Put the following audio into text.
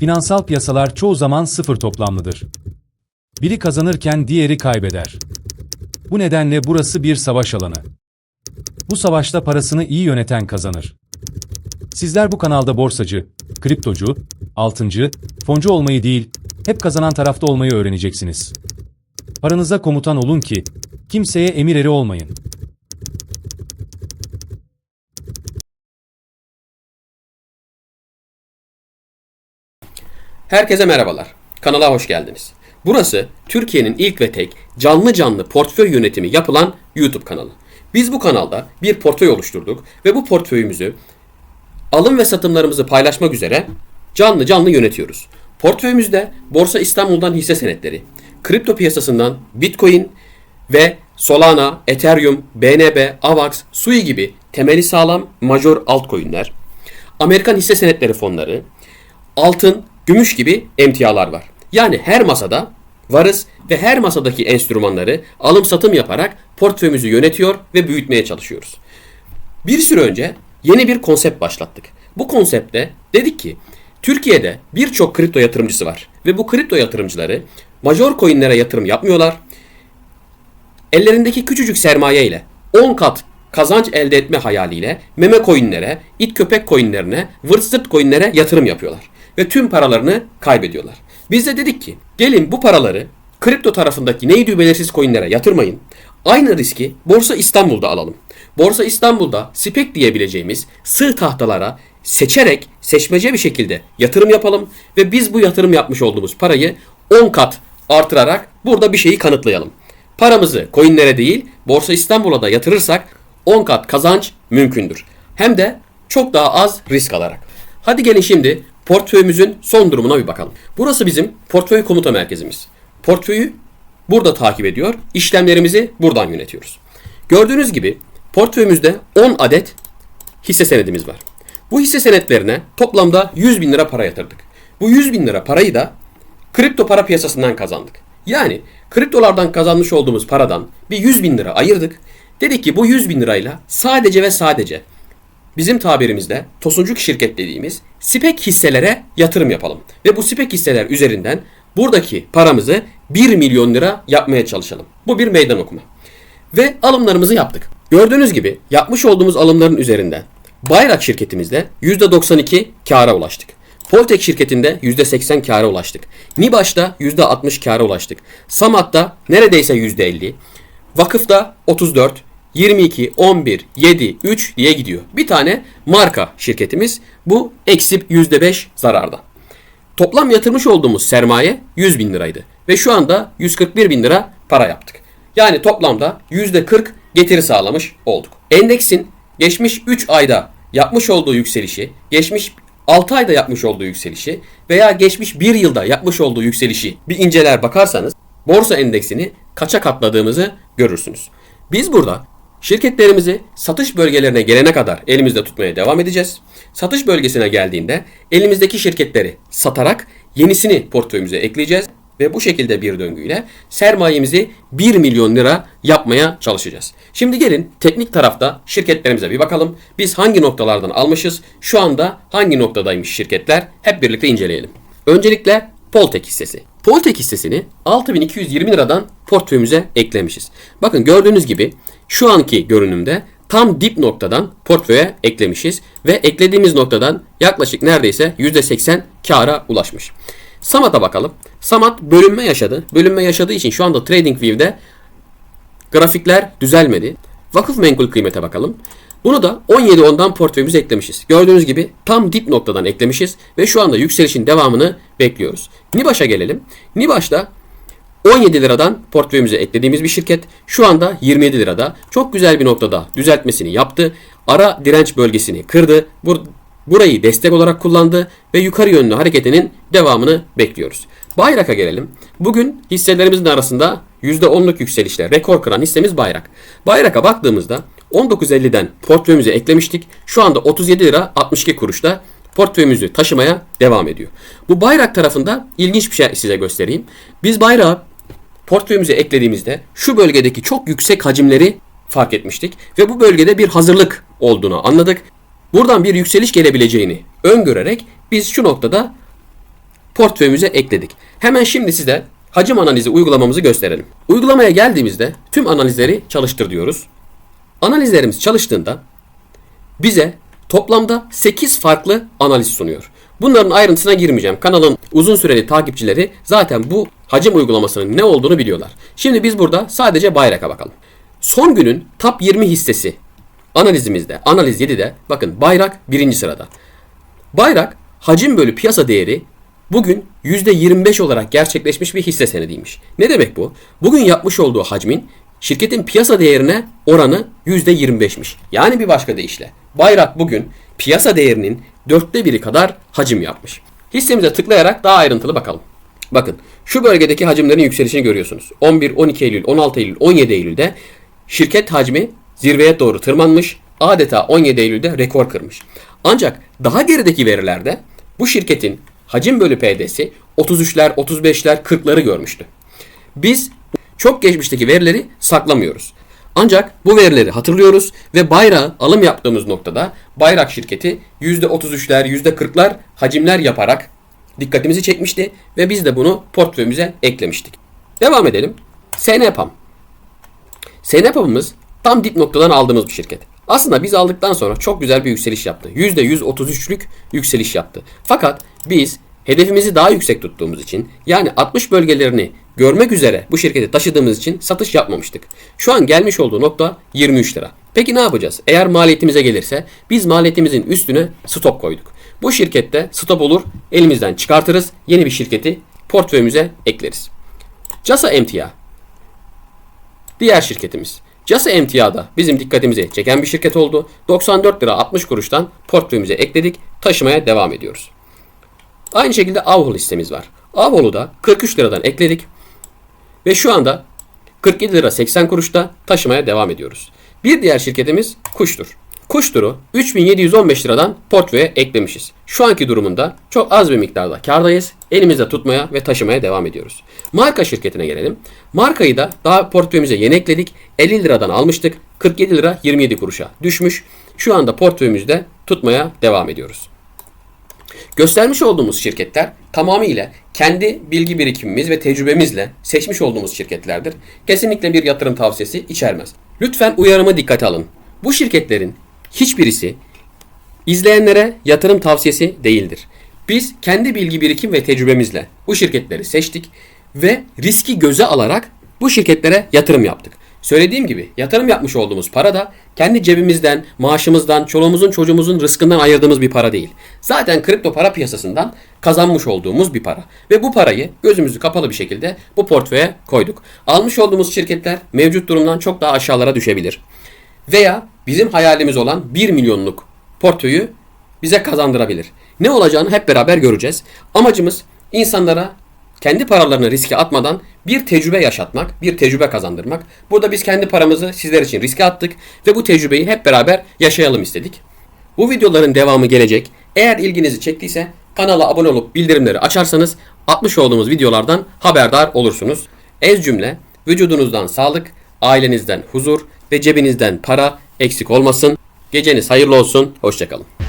Finansal piyasalar çoğu zaman sıfır toplamlıdır. Biri kazanırken diğeri kaybeder. Bu nedenle burası bir savaş alanı. Bu savaşta parasını iyi yöneten kazanır. Sizler bu kanalda borsacı, kriptocu, altıncı, foncu olmayı değil, hep kazanan tarafta olmayı öğreneceksiniz. Paranıza komutan olun ki, kimseye emir eri olmayın. Herkese merhabalar. Kanala hoş geldiniz. Burası Türkiye'nin ilk ve tek canlı canlı portföy yönetimi yapılan YouTube kanalı. Biz bu kanalda bir portföy oluşturduk ve bu portföyümüzü alım ve satımlarımızı paylaşmak üzere canlı canlı yönetiyoruz. Portföyümüzde Borsa İstanbul'dan hisse senetleri, kripto piyasasından Bitcoin ve Solana, Ethereum, BNB, AVAX, SUI gibi temeli sağlam major altcoin'ler, Amerikan hisse senetleri fonları, altın, gümüş gibi emtialar var. Yani her masada varız ve her masadaki enstrümanları alım satım yaparak portföyümüzü yönetiyor ve büyütmeye çalışıyoruz. Bir süre önce yeni bir konsept başlattık. Bu konseptte dedik ki Türkiye'de birçok kripto yatırımcısı var ve bu kripto yatırımcıları major coinlere yatırım yapmıyorlar. Ellerindeki küçücük sermaye ile 10 kat kazanç elde etme hayaliyle meme coinlere, it köpek coinlerine, vırt zırt coinlere yatırım yapıyorlar. Ve tüm paralarını kaybediyorlar. Biz de dedik ki gelin bu paraları kripto tarafındaki neydi belirsiz coinlere yatırmayın. Aynı riski Borsa İstanbul'da alalım. Borsa İstanbul'da spek diyebileceğimiz sığ tahtalara seçerek seçmece bir şekilde yatırım yapalım ve biz bu yatırım yapmış olduğumuz parayı 10 kat artırarak burada bir şeyi kanıtlayalım. Paramızı coinlere değil Borsa İstanbul'a da yatırırsak 10 kat kazanç mümkündür. Hem de çok daha az risk alarak. Hadi gelin şimdi portföyümüzün son durumuna bir bakalım. Burası bizim portföy komuta merkezimiz. Portföyü burada takip ediyor. İşlemlerimizi buradan yönetiyoruz. Gördüğünüz gibi portföyümüzde 10 adet hisse senedimiz var. Bu hisse senetlerine toplamda 100 bin lira para yatırdık. Bu 100 bin lira parayı da kripto para piyasasından kazandık. Yani kriptolardan kazanmış olduğumuz paradan bir 100 bin lira ayırdık. Dedik ki bu 100 bin lirayla sadece ve sadece bizim tabirimizde tosuncuk şirket dediğimiz spek hisselere yatırım yapalım. Ve bu spek hisseler üzerinden buradaki paramızı 1 milyon lira yapmaya çalışalım. Bu bir meydan okuma. Ve alımlarımızı yaptık. Gördüğünüz gibi yapmış olduğumuz alımların üzerinden Bayrak şirketimizde %92 kâra ulaştık. Poltek şirketinde %80 kâra ulaştık. Nibaş'ta %60 kâra ulaştık. Samat'ta neredeyse %50. Vakıfta 34, 22, 11, 7, 3 diye gidiyor. Bir tane marka şirketimiz bu eksi %5 zararda. Toplam yatırmış olduğumuz sermaye 100 bin liraydı. Ve şu anda 141 bin lira para yaptık. Yani toplamda %40 getiri sağlamış olduk. Endeksin geçmiş 3 ayda yapmış olduğu yükselişi, geçmiş 6 ayda yapmış olduğu yükselişi veya geçmiş 1 yılda yapmış olduğu yükselişi bir inceler bakarsanız borsa endeksini kaça katladığımızı görürsünüz. Biz burada şirketlerimizi satış bölgelerine gelene kadar elimizde tutmaya devam edeceğiz. Satış bölgesine geldiğinde elimizdeki şirketleri satarak yenisini portföyümüze ekleyeceğiz ve bu şekilde bir döngüyle sermayemizi 1 milyon lira yapmaya çalışacağız. Şimdi gelin teknik tarafta şirketlerimize bir bakalım. Biz hangi noktalardan almışız? Şu anda hangi noktadaymış şirketler? Hep birlikte inceleyelim. Öncelikle Poltek hissesi. Poltek hissesini 6220 liradan portföyümüze eklemişiz. Bakın gördüğünüz gibi şu anki görünümde tam dip noktadan portföye eklemişiz ve eklediğimiz noktadan yaklaşık neredeyse %80 kâra ulaşmış. Samat'a bakalım. Samat bölünme yaşadı. Bölünme yaşadığı için şu anda TradingView'de grafikler düzelmedi. Vakıf menkul kıymete bakalım. Bunu da 17.10'dan portföyümüze eklemişiz. Gördüğünüz gibi tam dip noktadan eklemişiz ve şu anda yükselişin devamını bekliyoruz. Nibaş'a gelelim. Nibaş'ta 17 liradan portföyümüze eklediğimiz bir şirket şu anda 27 lirada. Çok güzel bir noktada düzeltmesini yaptı. Ara direnç bölgesini kırdı. Bur burayı destek olarak kullandı ve yukarı yönlü hareketinin devamını bekliyoruz. Bayrak'a gelelim. Bugün hisselerimizin arasında %10'luk yükselişle rekor kıran hissemiz Bayrak. Bayrak'a baktığımızda 19.50'den portföyümüze eklemiştik. Şu anda 37 lira 62 kuruşta portföyümüzü taşımaya devam ediyor. Bu Bayrak tarafında ilginç bir şey size göstereyim. Biz Bayrak'ı portföyümüze eklediğimizde şu bölgedeki çok yüksek hacimleri fark etmiştik ve bu bölgede bir hazırlık olduğunu anladık. Buradan bir yükseliş gelebileceğini öngörerek biz şu noktada portföyümüze ekledik. Hemen şimdi size hacim analizi uygulamamızı gösterelim. Uygulamaya geldiğimizde tüm analizleri çalıştır diyoruz. Analizlerimiz çalıştığında bize toplamda 8 farklı analiz sunuyor. Bunların ayrıntısına girmeyeceğim. Kanalın uzun süreli takipçileri zaten bu hacim uygulamasının ne olduğunu biliyorlar. Şimdi biz burada sadece bayraka bakalım. Son günün top 20 hissesi analizimizde, analiz 7'de bakın bayrak birinci sırada. Bayrak hacim bölü piyasa değeri bugün %25 olarak gerçekleşmiş bir hisse senediymiş. Ne demek bu? Bugün yapmış olduğu hacmin şirketin piyasa değerine oranı %25'miş. Yani bir başka deyişle Bayrak bugün piyasa değerinin dörtte biri kadar hacim yapmış. Hissemize tıklayarak daha ayrıntılı bakalım. Bakın şu bölgedeki hacimlerin yükselişini görüyorsunuz. 11, 12 Eylül, 16 Eylül, 17 Eylül'de şirket hacmi zirveye doğru tırmanmış. Adeta 17 Eylül'de rekor kırmış. Ancak daha gerideki verilerde bu şirketin hacim bölü PD'si 33'ler, 35'ler, 40'ları görmüştü. Biz çok geçmişteki verileri saklamıyoruz. Ancak bu verileri hatırlıyoruz ve bayrağı alım yaptığımız noktada bayrak şirketi %33'ler, %40'lar hacimler yaparak dikkatimizi çekmişti ve biz de bunu portföyümüze eklemiştik. Devam edelim. SNPAM. SNPAM'ımız tam dip noktadan aldığımız bir şirket. Aslında biz aldıktan sonra çok güzel bir yükseliş yaptı. %133'lük yükseliş yaptı. Fakat biz hedefimizi daha yüksek tuttuğumuz için yani 60 bölgelerini görmek üzere bu şirketi taşıdığımız için satış yapmamıştık. Şu an gelmiş olduğu nokta 23 lira. Peki ne yapacağız? Eğer maliyetimize gelirse biz maliyetimizin üstüne stop koyduk. Bu şirkette stop olur, elimizden çıkartırız, yeni bir şirketi portföyümüze ekleriz. Casa Emtia Diğer şirketimiz. Casa Emtia'da bizim dikkatimizi çeken bir şirket oldu. 94 lira 60 kuruştan portföyümüze ekledik. Taşımaya devam ediyoruz. Aynı şekilde Avhol listemiz var. Avhol'u da 43 liradan ekledik. Ve şu anda 47 lira 80 kuruşta taşımaya devam ediyoruz. Bir diğer şirketimiz Kuştur. Kuştur'u 3715 liradan portföye eklemişiz. Şu anki durumunda çok az bir miktarda kardayız. Elimizde tutmaya ve taşımaya devam ediyoruz. Marka şirketine gelelim. Markayı da daha portföyümüze yeni ekledik. 50 liradan almıştık. 47 lira 27 kuruşa düşmüş. Şu anda portföyümüzde tutmaya devam ediyoruz. Göstermiş olduğumuz şirketler tamamıyla kendi bilgi birikimimiz ve tecrübemizle seçmiş olduğumuz şirketlerdir. Kesinlikle bir yatırım tavsiyesi içermez. Lütfen uyarımı dikkate alın. Bu şirketlerin hiçbirisi izleyenlere yatırım tavsiyesi değildir. Biz kendi bilgi birikim ve tecrübemizle bu şirketleri seçtik ve riski göze alarak bu şirketlere yatırım yaptık. Söylediğim gibi yatırım yapmış olduğumuz para da kendi cebimizden, maaşımızdan, çoluğumuzun çocuğumuzun rızkından ayırdığımız bir para değil. Zaten kripto para piyasasından kazanmış olduğumuz bir para. Ve bu parayı gözümüzü kapalı bir şekilde bu portföye koyduk. Almış olduğumuz şirketler mevcut durumdan çok daha aşağılara düşebilir. Veya bizim hayalimiz olan 1 milyonluk portföyü bize kazandırabilir. Ne olacağını hep beraber göreceğiz. Amacımız insanlara kendi paralarını riske atmadan bir tecrübe yaşatmak, bir tecrübe kazandırmak. Burada biz kendi paramızı sizler için riske attık ve bu tecrübeyi hep beraber yaşayalım istedik. Bu videoların devamı gelecek. Eğer ilginizi çektiyse kanala abone olup bildirimleri açarsanız atmış olduğumuz videolardan haberdar olursunuz. Ez cümle vücudunuzdan sağlık, ailenizden huzur ve cebinizden para eksik olmasın. Geceniz hayırlı olsun. Hoşçakalın.